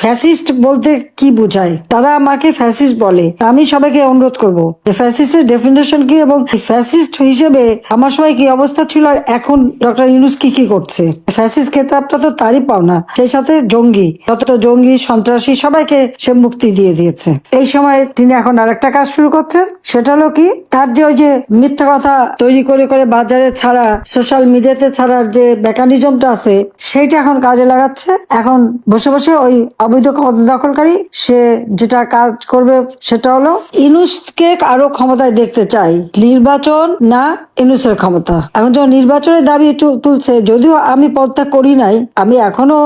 Fascist বলতে কি বোঝায়? তারা আমাকে ফ্যাসিস্ট বলে। আমি সবাইকে অনুরোধ করব। যে ফ্যাসিস্টের ডেফিনেশন কি এবং ফ্যাসিস্ট হিসেবে আমার সময় কি অবস্থা ছিল আর এখন ডক্টর ইউনুস কি কি করছে? ফ্যাসিস্ট খেতাবটা তো তারই পাওনা। সেই সাথে জঙ্গি। যত জঙ্গি, সন্ত্রাসী সবাইকে সে মুক্তি দিয়ে দিয়েছে। এই সময় তিনি এখন আরেকটা কাজ শুরু করছেন। সেটা হলো কি? তার যে ওই যে মিথ্যা কথা তৈরি করে করে বাজারে ছাড়া সোশ্যাল মিডিয়াতে ছাড়ার যে মেকানিজমটা আছে, সেইটা এখন কাজে লাগাচ্ছে। এখন বসে বসে ওই অবৈধ ক্ষমতা দখলকারী, সে যেটা কাজ করবে সেটা হলো ইনুসকে আরও ক্ষমতায় দেখতে চাই, নির্বাচন না ইনুসের ক্ষমতা। এখন যখন নির্বাচনের দাবি তুলছে, যদিও আমি পদত্যাগ করি নাই, আমি এখনও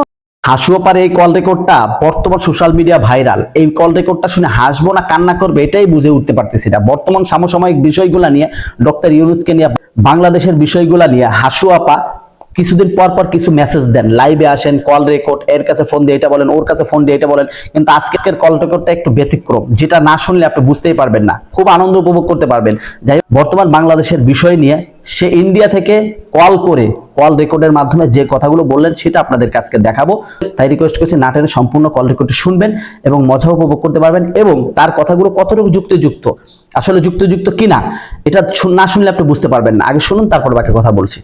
হাসুয়াপার এই কল রেকর্ডটা বর্তমান সোশ্যাল মিডিয়া ভাইরাল এই কল রেকর্ডটা শুনে হাসবো না, কান্না করবে, এটাই বুঝে উঠতে পারতেছি না। বর্তমান সমসাময়িক বিষয়গুলা নিয়ে ডক্টর ইউনুসকে নিয়ে, বাংলাদেশের বিষয়গুলা নিয়ে হাসুয়াপা কিছুদিন পর পর কিছু মেসেজ দেন। লাইভে আসেন কল রেকর্ড এর কাছে ফোন দিয়ে এটা বলেন, ওর কাছে ফোন দিয়ে এটা বলেন। কিন্তু আজকের কল রেকর্ডটা একটু ব্যতিক্রম, যেটা না শুনলে আপনি বুঝতেই পারবেন না। খুব আনন্দ উপভোগ করতে পারবেন। যাই বর্তমান বাংলাদেশের বিষয় নিয়ে সে ইন্ডিয়া থেকে কল করে কল রেকর্ডের মাধ্যমে যে কথাগুলো বললেন, সেটা আপনাদের কাছকে দেখাবো। তাই রিকোয়েস্ট করছি নাটের সম্পূর্ণ কল রেকর্ডটি শুনবেন এবং মজা উপভোগ করতে পারবেন এবং তার কথাগুলো কতটুকু যুক্তিযুক্ত, আসলে যুক্তিযুক্ত কিনা, এটা না শুনলে আপনি বুঝতে পারবেন না। আগে শুনুন, তারপর বাকি কথা বলছি।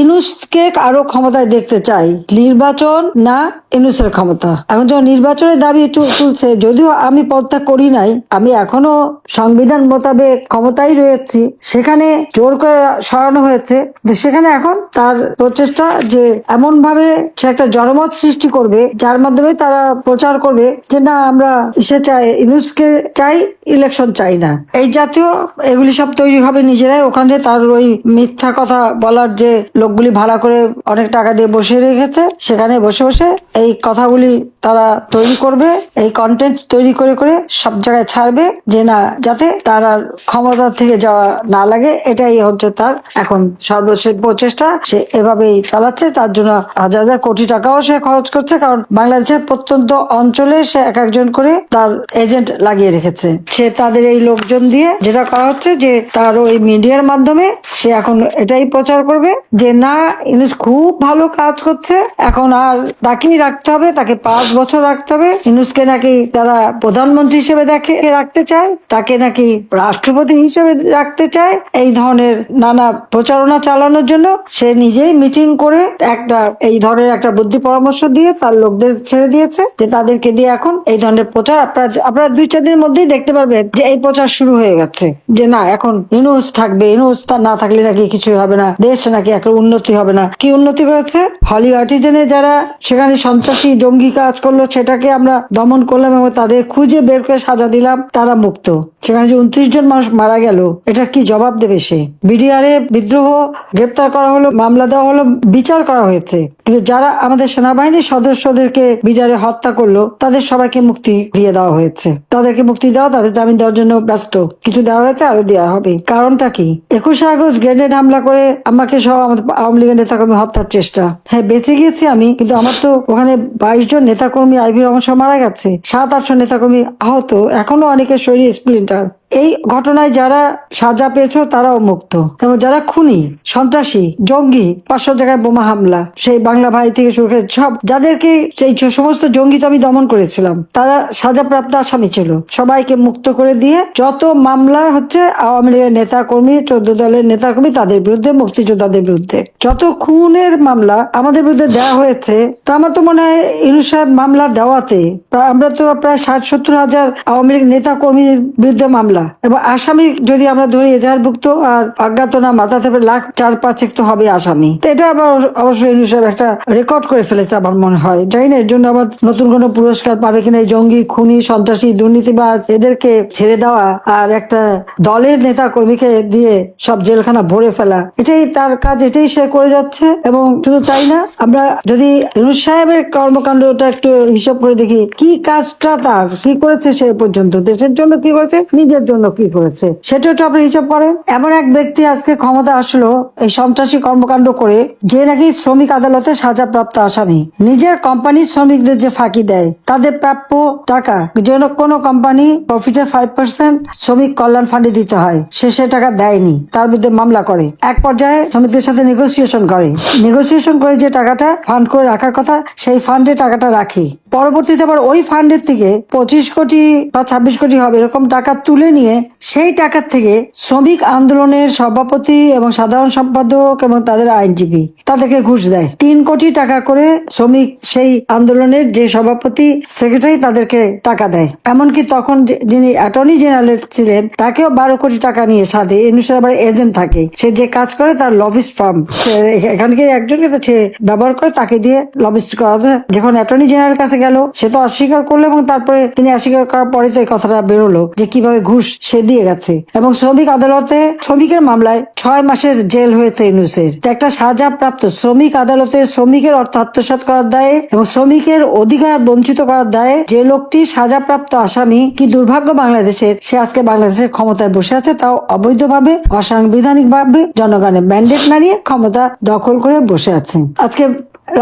ইনুসকে আরও ক্ষমতায় দেখতে চাই, নির্বাচন না ইনুসের ক্ষমতা? এখন যখন নির্বাচনের দাবি তুলছে, যদিও আমি পদত্যাগ করি নাই, আমি এখনও সংবিধান মোতাবেক ক্ষমতায় রয়েছি, সেখানে জোর করে সরানো হয়েছে সেখানে এখন তার প্রচেষ্টা যে এমন ভাবে সে একটা জনমত সৃষ্টি করবে, যার মাধ্যমে তারা প্রচার করবে যে না, আমরা ইসে চাই ইনুসকে চাই, ইলেকশন চাই না। এই জাতীয় এগুলি সব তৈরি হবে নিজেরাই, ওখানে তার ওই মিথ্যা কথা বলার যে লোকগুলি ভাড়া করে অনেক টাকা দিয়ে বসে রেখেছে। সেখানে বসে বসে এই কথাগুলি তারা তৈরি করবে, এই কন্টেন্ট তৈরি করে করে সব জায়গায় ছাড়বে, যে না, যাতে তার আর ক্ষমতা থেকে যাওয়া না লাগে, এটাই হচ্ছে তার এখন সর্বশেষ প্রচেষ্টা। সে এভাবেই চালাচ্ছে, তার জন্য হাজার হাজার কোটি টাকাও সে খরচ করছে, কারণ বাংলাদেশের প্রত্যন্ত অঞ্চলে সে এক একজন করে তার এজেন্ট লাগিয়ে রেখেছে। সে তাদের এই লোকজন দিয়ে যেটা করা হচ্ছে যে, তার ওই মিডিয়ার মাধ্যমে সে এখন এটাই প্রচার করবে, যে না ইনুস খুব ভালো কাজ করছে, এখন আর তাকেই রাখতে হবে, তাকে পাঁচ বছর রাখতে হবে। ইনুসকে নাকি তারা প্রধানমন্ত্রী হিসেবে দেখে রাখতে চায়, তাকে নাকি রাষ্ট্রপতি হিসেবে রাখতে চায়। এই ধরনের নানা প্রচারণা চালানোর জন্য সে নিজেই মিটিং করে একটা, এই ধরনের একটা বুদ্ধি পরামর্শ দিয়ে তার লোকদের ছেড়ে দিয়েছে যে তাদেরকে দিয়ে এখন এই ধরনের প্রচার, আপনারা আপনারা দুই চার দিনের মধ্যেই দেখতে পারবেন যে এই প্রচার শুরু হয়ে গেছে। যে না, এখন ইনুস থাকবে, ইনুস তা না থাকলে নাকি কিছুই হবে না, দেশ নাকি একটা উন্নতি হবে না। কি উন্নতি করেছে হলি আর্টিজেনে যারা, সেখানে সন্ত্রাসী জঙ্গি কাজ করল, সেটাকে আমরা দমন করলাম এবং তাদের খুঁজে বের করে সাজা দিলাম, তারা মুক্ত। সেখানে যে উনত্রিশ জন মানুষ মারা গেল এটা কি জবাব দেবে সে? বিডিআরে বিদ্রোহ গ্রেপ্তার করা হলো, মামলা দেওয়া হলো, বিচার করা হয়েছে। কিন্তু যারা আমাদের সেনাবাহিনীর সদস্যদেরকে বিডিআরে হত্যা করল, তাদের সবাইকে মুক্তি দিয়ে দেওয়া হয়েছে। তাদেরকে মুক্তি দেওয়া তাদের জামিন দেওয়ার জন্য ব্যস্ত। কিছু দেওয়া হয়েছে, আরও দেওয়া হবে। কারণটা কি? একুশে আগস্ট গ্রেনেড হামলা করে আমাকে সহ আমাদের আওয়ামী লীগের নেতাকর্মী হত্যার চেষ্টা। হ্যাঁ বেঁচে গিয়েছি আমি, কিন্তু আমার তো ওখানে বাইশ জন নেতাকর্মী আইভি রহমান মারা গেছে। সাত আটশো নেতাকর্মী আহত। এখনও অনেকের শরীরে স্প্লিন্টার। এই ঘটনায় যারা সাজা পেয়েছ তারাও মুক্ত। এবং যারা খুনি, সন্ত্রাসী, জঙ্গি, পাঁচশো জায়গায় বোমা হামলা, সেই বাংলা ভাই থেকে শুরু করে সব, যাদেরকে সেই সমস্ত জঙ্গি তো আমি দমন করেছিলাম, তারা সাজাপ্রাপ্ত আসামি ছিল। সবাইকে মুক্ত করে দিয়ে যত মামলা হচ্ছে, আওয়ামী লীগের নেতা কর্মী চোদ্দ দলের নেতা কর্মী তাদের বিরুদ্ধে, মুক্তিযোদ্ধাদের বিরুদ্ধে। যত খুনের মামলা আমাদের বিরুদ্ধে দেওয়া হয়েছে, তা আমার তো মনে হয় ইনু সাহেব মামলা দেওয়াতে, আমরা তো প্রায় ষাট সত্তর হাজার আওয়ামী লীগ নেতা কর্মীর বিরুদ্ধে মামলা এবং আসামি যদি আমরা ধরি এজাহারভুক্ত আর অজ্ঞাতনা মাথা থেকে লাখ চার পাঁচেক তো হবে আসামি। তো এটা আবার অবশ্যই সাহেব একটা রেকর্ড করে ফেলেছে আমার মনে হয়। জানি না, এর জন্য আবার নতুন কোনো পুরস্কার পাবে কিনা এই জঙ্গি, খুনি, সন্ত্রাসী, দুর্নীতিবাজ, এদেরকে ছেড়ে দেওয়া আর একটা দলের নেতা কর্মীকে দিয়ে সব জেলখানা ভরে ফেলা, এটাই তার কাজ, এটাই সে করে যাচ্ছে এবং শুধু তাই না, আমরা যদি ইউনুস সাহেবের কর্মকাণ্ডটা একটু হিসাব করে দেখি, কি কাজটা তার, কি করেছে সে পর্যন্ত? দেশের জন্য কি করেছে? নিজের জন্য কি করেছে? সেটা একটু আপনি হিসাব করেন। এমন এক ব্যক্তি আজকে ক্ষমতা আসলো, এই সন্ত্রাসী কর্মকাণ্ড করে, যে নাকি শ্রমিক আদালতে সাজাপ্রাপ্ত আসামি। নিজের কোম্পানির শ্রমিকদের যে ফাঁকি দেয়, তাদের প্রাপ্য টাকা যেন কোনো কোম্পানি প্রফিটের ফাইভ পার্সেন্ট শ্রমিক কল্যাণ ফান্ডে দিতে হয়। সে সে টাকা দেয়নি, তার বিরুদ্ধে মামলা করে। এক পর্যায়ে শ্রমিকদের সাথে নেগোসিয়েশন করে। নেগোসিয়েশন করে যে টাকাটা ফান্ড করে রাখার কথা, সেই ফান্ডে টাকাটা রাখি। পরবর্তীতে আবার ওই ফান্ডের থেকে পঁচিশ কোটি বা ছাব্বিশ কোটি হবে এরকম টাকা তুলে নিয়ে সেই টাকার থেকে শ্রমিক আন্দোলনের সভাপতি এবং সাধারণ সম্পাদক এবং তাদের আইনজীবী তাদেরকে ঘুষ দেয়। তিন কোটি টাকা করে শ্রমিক সেই আন্দোলনের যে সভাপতি, সেক্রেটারি তাদেরকে টাকা দেয়। এমনকি তখন যিনি অ্যাটর্নি জেনারেল ছিলেন, তাকেও বারো কোটি টাকা নিয়ে সাথে অনুসারে আবার এজেন্ট থাকে। সে যে কাজ করে তার লবিস্ট ফার্ম এখানকে একজনকে সে ব্যবহার করে তাকে দিয়ে লবিস্ট করাবে যখন অ্যাটর্নি জেনারেল কাছে গেল, সে তো অস্বীকার করল এবং তারপরে তিনি অস্বীকার করার পরে তো এই কথাটা বেরোলো যে কীভাবে ঘুষ সে দিয়ে গেছে। এবং শ্রমিক আদালতে, শ্রমিকের মামলায় ছয় মাসের জেল হয়েছে ইনুসের একটা সাজা প্রাপ্ত শ্রমিক আদালতে শ্রমিকের অর্থ আত্মসাৎ করার দায়ে এবং শ্রমিকের অধিকার বঞ্চিত করার দায়ে যে লোকটি সাজাপ্রাপ্ত আসামি, কি দুর্ভাগ্য বাংলাদেশের সে আজকে বাংলাদেশের ক্ষমতায় বসে আছে তাও অবৈধভাবে অসাংবিধানিক ভাবে জনগণের ম্যান্ডেট নাড়িয়ে ক্ষমতা দখল করে বসে আছে। আজকে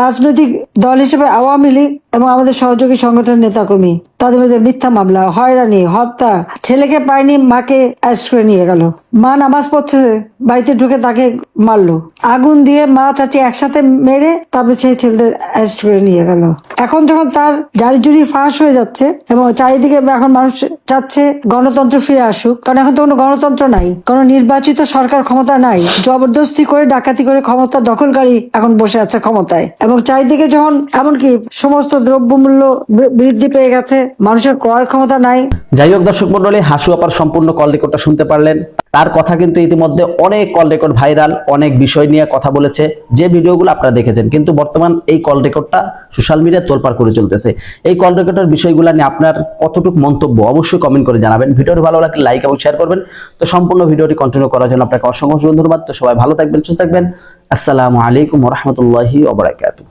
রাজনৈতিক দল হিসেবে আওয়ামী লীগ এবং আমাদের সহযোগী সংগঠনের নেতাকর্মী, তাদের মধ্যে মিথ্যা মামলা, হয়রানি, হত্যা, ছেলেকে পায়নি, মাকে অ্যারেস্ট করে নিয়ে গেল। মা নামাজ পড়ছে, বাড়িতে ঢুকে তাকে মারলো। আগুন দিয়ে মা, চাচি একসাথে মেরে তারপরে সেই ছেলেদের অ্যারেস্ট করে নিয়ে গেল। এখন যখন তার জারি জুড়ি ফাঁস হয়ে যাচ্ছে এবং চারিদিকে এখন মানুষ চাচ্ছে গণতন্ত্র ফিরে আসুক, কারণ এখন তো কোনো গণতন্ত্র নাই, কোনো নির্বাচিত সরকার ক্ষমতা নাই, জবরদস্তি করে, ডাকাতি করে ক্ষমতা দখলকারী এখন বসে আছে ক্ষমতায়। এবং চারিদিকে যখন, এমনকি সমস্ত দ্রব্যমূল্য বৃদ্ধি পেয়ে গেছে, মানুষের ক্রয় ক্ষমতা নাই। যাই হোক দর্শক মন্ডলী হাসু আপার সম্পূর্ণ কল রেকর্ডটা শুনতে পারলেন। তার কথা কিন্তু ইতিমধ্যে অনেক কল রেকর্ড ভাইরাল অনেক বিষয় নিয়ে কথা বলেছে। যে ভিডিওগুলো আপনারা দেখেছেন, কিন্তু বর্তমান এই কল রেকর্ডটা সোশ্যাল মিডিয়ায় তোলপাড় করে চলতেছে। এই কল রেকর্ডের বিষয়গুলো নিয়ে আপনার কতটুকু মন্তব্য, অবশ্যই কমেন্ট করে জানাবেন। ভিডিওটি ভালো লাগলে লাইক এবং শেয়ার করবেন। তো সম্পূর্ণ ভিডিওটি কন্টিনিউ করার জন্য আপনাকে অসংখ্য ধন্যবাদ। তো সবাই ভালো থাকবেন, সুস্থ থাকবেন। আসসালামু আলাইকুম রহমতুল্লাহি ওবরাকাতুহ